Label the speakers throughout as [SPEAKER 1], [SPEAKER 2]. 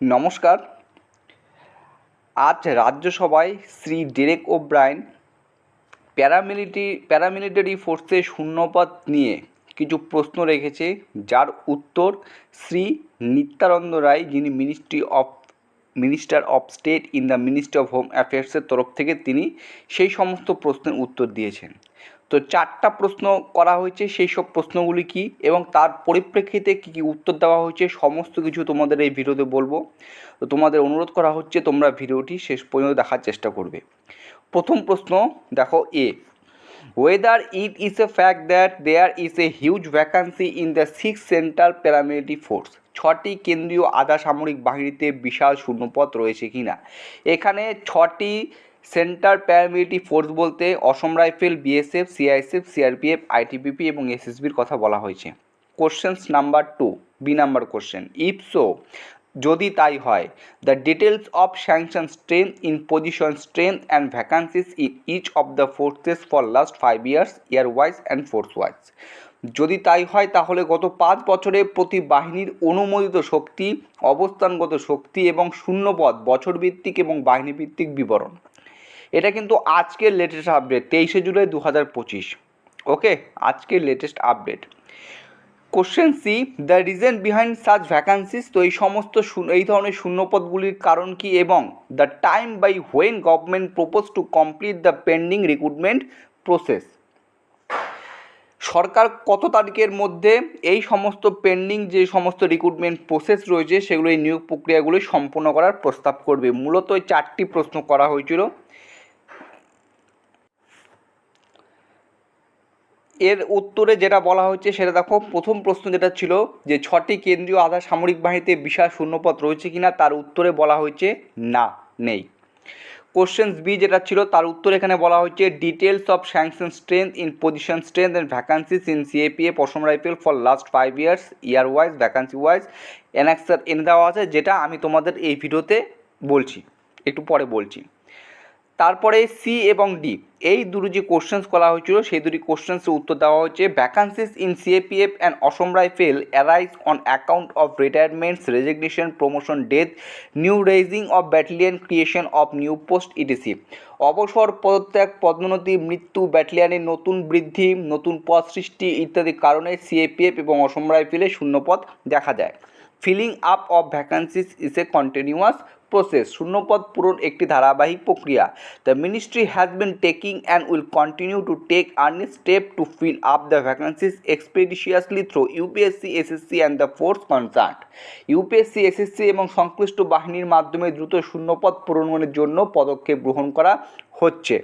[SPEAKER 1] নমস্কার। আজ রাজ্যসভায় শ্রী ডেরেক ও ওব্রায়ন প্যারামিলিটি, প্যারামিলিটারি ফোর্সে শূন্যপদ নিয়ে কিছু প্রশ্ন রেখেছে, যার উত্তর শ্রী নিত্যানন্দ রায়, যিনি ministry of minister of state in the ministry of home অ্যাফেয়ার্সের তরফ থেকে তিনি সেই সমস্ত প্রশ্নের উত্তর দিয়েছেন। তো চারটা প্রশ্ন করা হয়েছে, সেই সব প্রশ্নগুলি কি এবং তার পরিপ্রেক্ষিতে কী কী উত্তর দেওয়া হয়েছে, সমস্ত কিছু তোমাদের এই ভিডিওতে বলব। তো তোমাদের অনুরোধ করা হচ্ছে, তোমরা ভিডিওটি শেষ পর্যন্ত দেখার চেষ্টা করবে। প্রথম প্রশ্ন, দেখো a whether it is a fact that there is a huge vacancy in the six central paramilitary force ছটি কেন্দ্রীয় আধা সামরিক বাহিনীতে বিশাল শূন্যপদ রয়েছে কি না এখানে ছটি সেন্টার প্যারামিলিটারি ফোর্স বলতে Assam rifle, BSF, CISF, CRPF, ITBP এবং এসএসবির কথা বলা হয়েছে। Questions number two B number question if so যদি তাই হয় the details of sanction strength in position strength and vacancies in each of the forces for last five years year wise and force wise যদি তাই হয়, তাহলে গত পাঁচ বছরে প্রতি বাহিনীর অনুমোদিত শক্তি, অবস্থানগত শক্তি এবং শূন্যপদ, বছরভিত্তিক এবং বাহিনীভিত্তিক বিবরণ। এটা কিন্তু আজকের লেটেস্ট আপডেট তেইশে জুলাই দু হাজার পঁচিশ। ওকে আজকের latest update question C the reason behind such vacancies তো এই সমস্ত এই ধরনের শূন্যপদগুলির কারণ কি এবং the time by when government propose to complete the pending recruitment process সরকার কত তারিখের মধ্যে এই সমস্ত পেন্ডিং যে সমস্ত রিক্রুটমেন্ট প্রসেস রয়েছে, সেগুলো এই নিয়োগ প্রক্রিয়াগুলি সম্পূর্ণ করার প্রস্তাব করবে? মূলত চারটি প্রশ্ন করা হয়েছিল। এর উত্তরে যেটা বলা হয়েছে, সেটা দেখো, প্রথম প্রশ্ন যেটা ছিল যে ছটি কেন্দ্রীয় আধা সামরিক বাহিনীতে বিশাল শূন্যপদ রয়েছে কিনা, তার উত্তরে বলা হয়েছে না, নেই। কোশ্চেন্স বি যেটা ছিল, তার উত্তর এখানে বলা হয়েছে details of sanction strength in position strength and vacancies in CAPF Assam rifle for last five years year wise vacancy wise annexure এনে দেওয়া আছে, যেটা আমি তোমাদের এই ভিডিওতে বলছি, একটু পরে বলছি। তারপরে সি এবং ডি এই দুটো যে কোশ্চেন্স করা হয়েছিল, সেই দুটি কোশ্চেন্সের উত্তর দেওয়া হয়েছে। Vacancies in CAPF and Assam rifle arise on account of retirements resignation promotion death new raising of battalion creation of new post etc অবসর, পদত্যাগ, পদোন্নতি, মৃত্যু ব্যাটালিয়নের নতুন বৃদ্ধি, নতুন পদ সৃষ্টি ইত্যাদি কারণে সিএপিএফ এবং অসম রাইফেলে শূন্যপদ দেখা যায়। Filling up of vacancies is a continuous process শূন্যপদ পূরণ একটি ধারাবাহিক প্রক্রিয়া। The ministry has been taking and will continue to take earnest step to fill up the vacancies expeditiously through UPSC SSC and the force concerned UPSC SSC এবং সংশ্লিষ্ট বাহিনীর মাধ্যমে দ্রুত শূন্যপদ পূরণের জন্য পদক্ষেপ গ্রহণ করা হচ্ছে।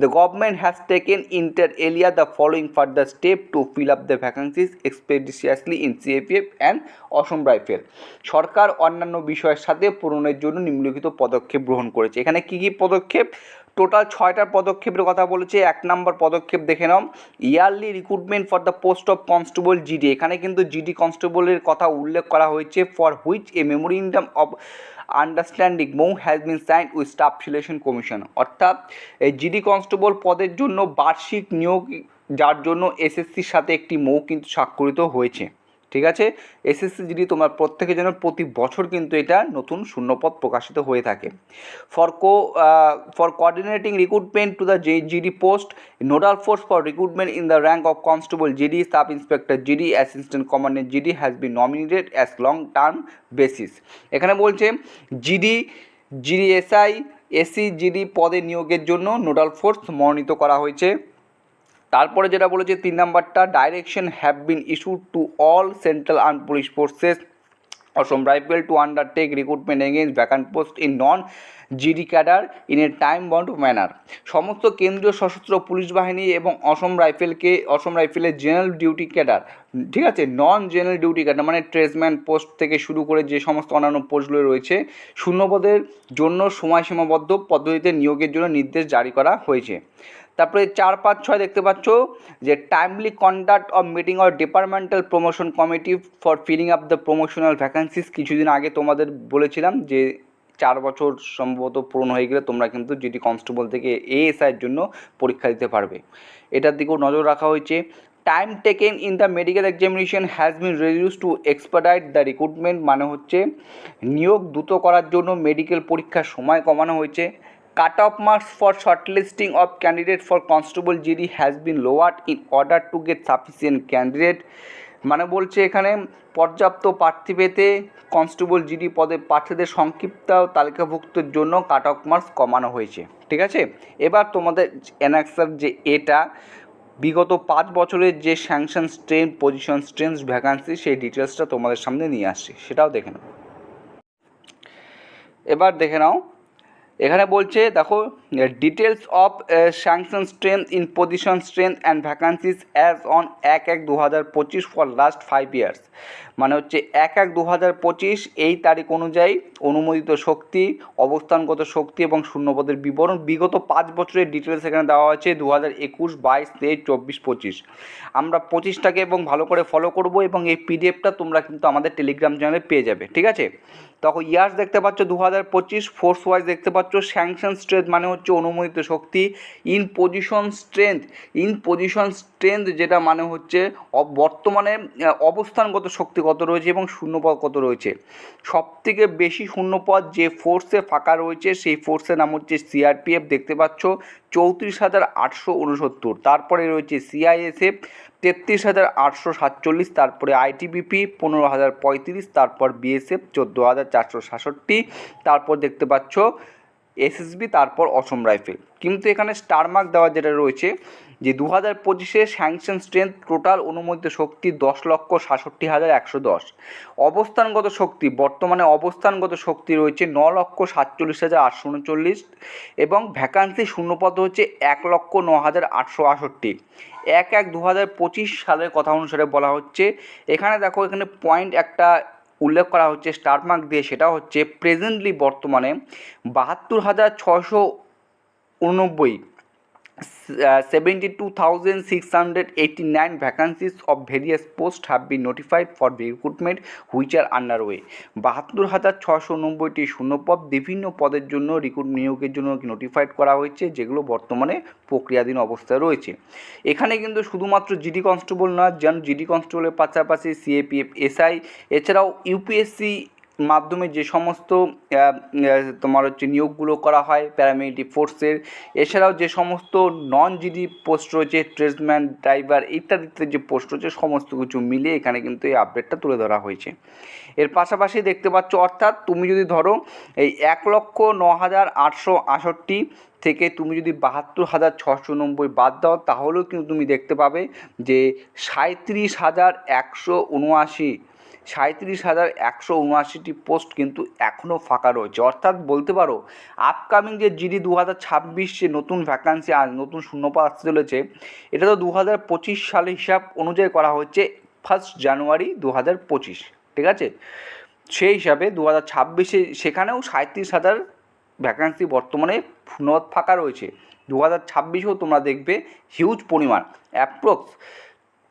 [SPEAKER 1] The government has taken inter alia the following further step to fill up the vacancies expeditiously in CAPF and Assam rifle সরকার অন্যান্য বিষয়ের সাথে পূরণের জন্য নিম্নলিখিত পদক্ষেপ গ্রহণ করেছে। এখানে কী কী পদক্ষেপ? টোটাল ছয়টা পদক্ষেপের কথা বলেছে। এক নম্বর পদক্ষেপ দেখে নাও। Yearly recruitment for the post of constable GD এখানে কিন্তু জিডি কনস্টেবলের কথা উল্লেখ করা হয়েছে for which a memorandum of understanding MoU has been sign with staff selection commission অর্থাৎ, এই জিডি কনস্টেবল পদের জন্য বার্ষিক নিয়োগ, যার জন্য এসএসসির সাথে একটি মৌ কিন্তু স্বাক্ষরিত হয়েছে। ঠিক আছে? এসএসসি জিডি তোমার প্রত্যেকের জন্য প্রতি বছর কিন্তু এটা নতুন শূন্যপদ প্রকাশিত হয়ে থাকে। For co for coordinating recruitment to the GD post nodal force for recruitment in the rank of constable GD sub inspector GD assistant commandant GD has been nominated as long term basis এখানে বলছে GD GD SI AC GD পদে নিয়োগের জন্য nodal force মনোনীত করা হয়েছে। তারপরে যেটা বলেছে, তিন নাম্বারটা direction have been issued to all central arm police forces Assam rifle to undertake recruitment against vacant post in non GD cadre in a time bond manner সমস্ত কেন্দ্রীয় সশস্ত্র পুলিশ বাহিনী এবং অসম রাইফেলকে অসম রাইফেলের জেনারেল ডিউটি ক্যাডার ঠিক আছে? নন জেনারেল ডিউটি ক্যাডার মানে ট্রেসম্যান পোস্ট থেকে শুরু করে যে সমস্ত অন্যান্য পোস্টগুলো রয়েছে, শূন্যপদের জন্য সময়সীমাবদ্ধ পদ্ধতিতে নিয়োগের জন্য নির্দেশ জারি করা হয়েছে। তারপরে চার পাঁচ ছয় দেখতে পাচ্ছ যে timely conduct of meeting of departmental promotion committee for filling up the promotional vacancies কিছুদিন আগে তোমাদের বলেছিলাম যে চার বছর সম্ভবত পূরণ হয়ে গেলে তোমরা কিন্তু জিডি কনস্টেবল থেকে এএসআইয়ের জন্য পরীক্ষা দিতে পারবে। এটার দিকেও নজর রাখা হয়েছে। Time taken in the medical examination has been reduce to expedite the recruitment মানে হচ্ছে নিয়োগ দ্রুত করার জন্য মেডিকেল পরীক্ষার সময় কমানো হয়েছে। Cut off marks for shortlisting of candidate for constable GD has been lowered in order to get sufficient candidate মানে বলছে এখানে, পর্যাপ্ত প্রার্থী পেতে কনস্টেবল জিডি পদে প্রার্থীদের সংক্ষিপ্ত তালিকাভুক্তের জন্য কাট অফ মার্কস কমানো হয়েছে। ঠিক আছে? এবার তোমাদের অ্যানাক্সার যে এটা, বিগত পাঁচ বছরের যে sanction strength position strength vacancy সেই ডিটেলসটা তোমাদের সামনে নিয়ে আসছি। সেটাও দেখে নাও। এবার দেখে নাও এখানে বলছে, দেখো details of sanction strength in position strength and vacancies as on এক এক দু হাজার পঁচিশ ফর লাস্ট ফাইভ ইয়ার্স মানে হচ্ছে এক এক দু হাজার পঁচিশ এই তারিখ অনুযায়ী অনুমোদিত শক্তি, অবস্থানগত শক্তি এবং শূন্যপদের বিবরণ বিগত পাঁচ বছরের ডিটেলস এখানে দেওয়া হয়েছে দু হাজার একুশ, বাইশ, তেইশ, চব্বিশ, পঁচিশ। আমরা পঁচিশটাকে এবং ভালো করে ফলো করব এবং এই পিডিএফটা তোমরা কিন্তু আমাদের টেলিগ্রাম চ্যানেলে পেয়ে যাবে, ঠিক আছে? তখন ইয়ার্স দেখতে পাচ্ছ দু হাজার পঁচিশ ফোর্স ওয়াইজ দেখতে পাচ্ছ স্যাংশন স্ট্রেংথ মানে হচ্ছে অনুমোদিত শক্তি in position strength in position strength যেটা মানে হচ্ছে বর্তমানে অবস্থানগত শক্তি কত রয়েছে এবং শূন্যপদ কত রয়েছে? সব থেকে বেশি শূন্যপদ যে ফোর্সে ফাঁকা রয়েছে, সেই ফোর্সের নাম হচ্ছে সিআরপিএফ দেখতে পাচ্ছ? চৌত্রিশ হাজার আটশো উনসত্তর। তারপরে রয়েছে সিআইএসএফ তেত্রিশ হাজার আটশো সাতচল্লিশ। তারপরে আইটিবিপি পনেরো হাজার পঁয়ত্রিশ। তারপর বিএসএফ চোদ্দ হাজার চারশো সাতষট্টি তারপর দেখতে পাচ্ছ এসএসবি তারপর অসম রাইফেল। কিন্তু এখানে স্টার মার্ক দেওয়া যেটা রয়েছে যে দু হাজার পঁচিশে স্যাংশন স্ট্রেংথ টোটাল অনুমোদিত শক্তি দশ লক্ষ সাতষট্টি হাজার একশো দশ। অবস্থানগত শক্তি, বর্তমানে অবস্থানগত শক্তি রয়েছে ন লক্ষ সাতচল্লিশ হাজার আটশো উনচল্লিশ এবং ভ্যাকান্সি শূন্যপদ হচ্ছে এক লক্ষ ন হাজার আটশো আষট্টি এক এক দু হাজার পঁচিশ সালের কথা অনুসারে বলা হচ্ছে, এখানে দেখো এখানে পয়েন্ট একটা উল্লেখ করা হচ্ছে স্টার মার্ক দিয়ে, সেটা হচ্ছে প্রেজেন্টলি বর্তমানে বাহাত্তর হাজার ছশো উননব্বই। Seventy two thousand six hundred eighty nine vacancies of various post have been notified for recruitment which are under way বাহাত্তর হাজার ছশো নব্বইটি শূন্যপদ বিভিন্ন পদের জন্য রিক্রুট নিয়োগের জন্য নোটিফাইড করা হয়েছে, যেগুলো বর্তমানে প্রক্রিয়াধীন অবস্থায় রয়েছে। এখানে কিন্তু শুধুমাত্র জিডি কনস্টেবল নয় যেন জিডি কনস্টেবলের পাশাপাশি সিএপিএফ এসআই এছাড়াও ইউপিএসসি মাধ্যমে যে সমস্ত তোমার হচ্ছে নিয়োগগুলো করা হয় প্যারামিলিটারি ফোর্সের এছাড়াও যে সমস্ত নন জিডি পোস্ট রয়েছে ট্রেডসম্যান ড্রাইভার ইত্যাদি ইত্যাদি যে পোস্ট রয়েছে, সমস্ত কিছু মিলিয়ে এখানে কিন্তু এই আপডেটটা তুলে ধরা হয়েছে। এর পাশাপাশি দেখতে পাচ্ছ, অর্থাৎ তুমি যদি ধরো এই এক লক্ষ ন হাজার আটশো আষট্টি থেকে তুমি যদি বাহাত্তর হাজার ছশো নব্বই বাদ দাও, তাহলেও কিন্তু তুমি দেখতে পাবে যে সাঁত্রিশ হাজার একশো উনআশি সাঁত্রিশ হাজার একশো উনআশিটি পোস্ট কিন্তু এখনও ফাঁকা রয়েছে। অর্থাৎ বলতে পারো আপকামিং যে জিডি দু হাজার ছাব্বিশ নতুন ভ্যাকান্সি আজ নতুন শূন্যপদ আসতে চলেছে, এটা তো দু হাজার পঁচিশ সালে হিসাব অনুযায়ী করা হচ্ছে ফার্স্ট জানুয়ারি দু হাজার পঁচিশ, ঠিক আছে? সেই হিসাবে দু হাজার ছাব্বিশে সেখানেও সাঁত্রিশ হাজার ভ্যাকান্সি বর্তমানে ফাঁকা রয়েছে। দু হাজার ছাব্বিশেও তোমরা দেখবে হিউজ পরিমাণ অ্যাপ্রক্স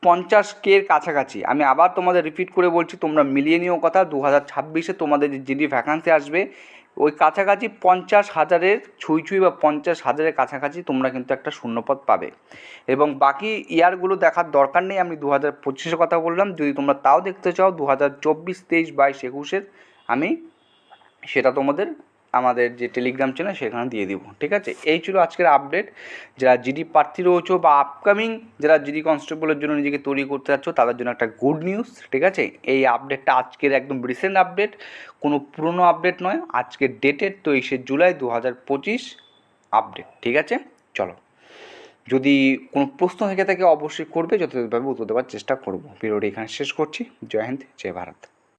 [SPEAKER 1] পঞ্চাশ কের কাছাকাছি। আমি আবার তোমাদের রিপিট করে বলছি, তোমরা মিলিয়ে নিও কথা দু হাজার ছাব্বিশে তোমাদের যে জিডি ভ্যাকান্সি আসবে, ওই কাছাকাছি পঞ্চাশ হাজারের, ছুঁই ছুঁই বা পঞ্চাশ হাজারের কাছাকাছি তোমরা কিন্তু একটা শূন্যপদ পাবে। এবং বাকি ইয়ারগুলো দেখার দরকার নেই, আমি দু হাজার পঁচিশের কথা বললাম, যদি তোমরা তাও দেখতে চাও দু হাজার চব্বিশ, তেইশ, বাইশ, একুশের, আমি সেটা তোমাদের আমাদের যে টেলিগ্রাম চ্যানেল সেখানে দিয়ে দিব, ঠিক আছে? এই ছিল আজকের আপডেট যারা জিডি প্রার্থী রয়েছো বা আপকামিং যারা জিডি কনস্টেবলের জন্য নিজেকে তৈরি করতে যাচ্ছ, তাদের জন্য একটা গুড নিউজ ঠিক আছে? এই আপডেটটা আজকের একদম রিসেন্ট আপডেট কোনো পুরনো আপডেট নয় আজকের ডেটের তেইশে জুলাই দু হাজার পঁচিশ আপডেট ঠিক আছে? চলো। যদি কোনো প্রশ্ন থেকে থাকে, অবশ্যই করবে যতভাবে উত্তর দেওয়ার চেষ্টা করব। ভিডিওটি এখানে শেষ করছি। জয় হিন্দ, জয় ভারত।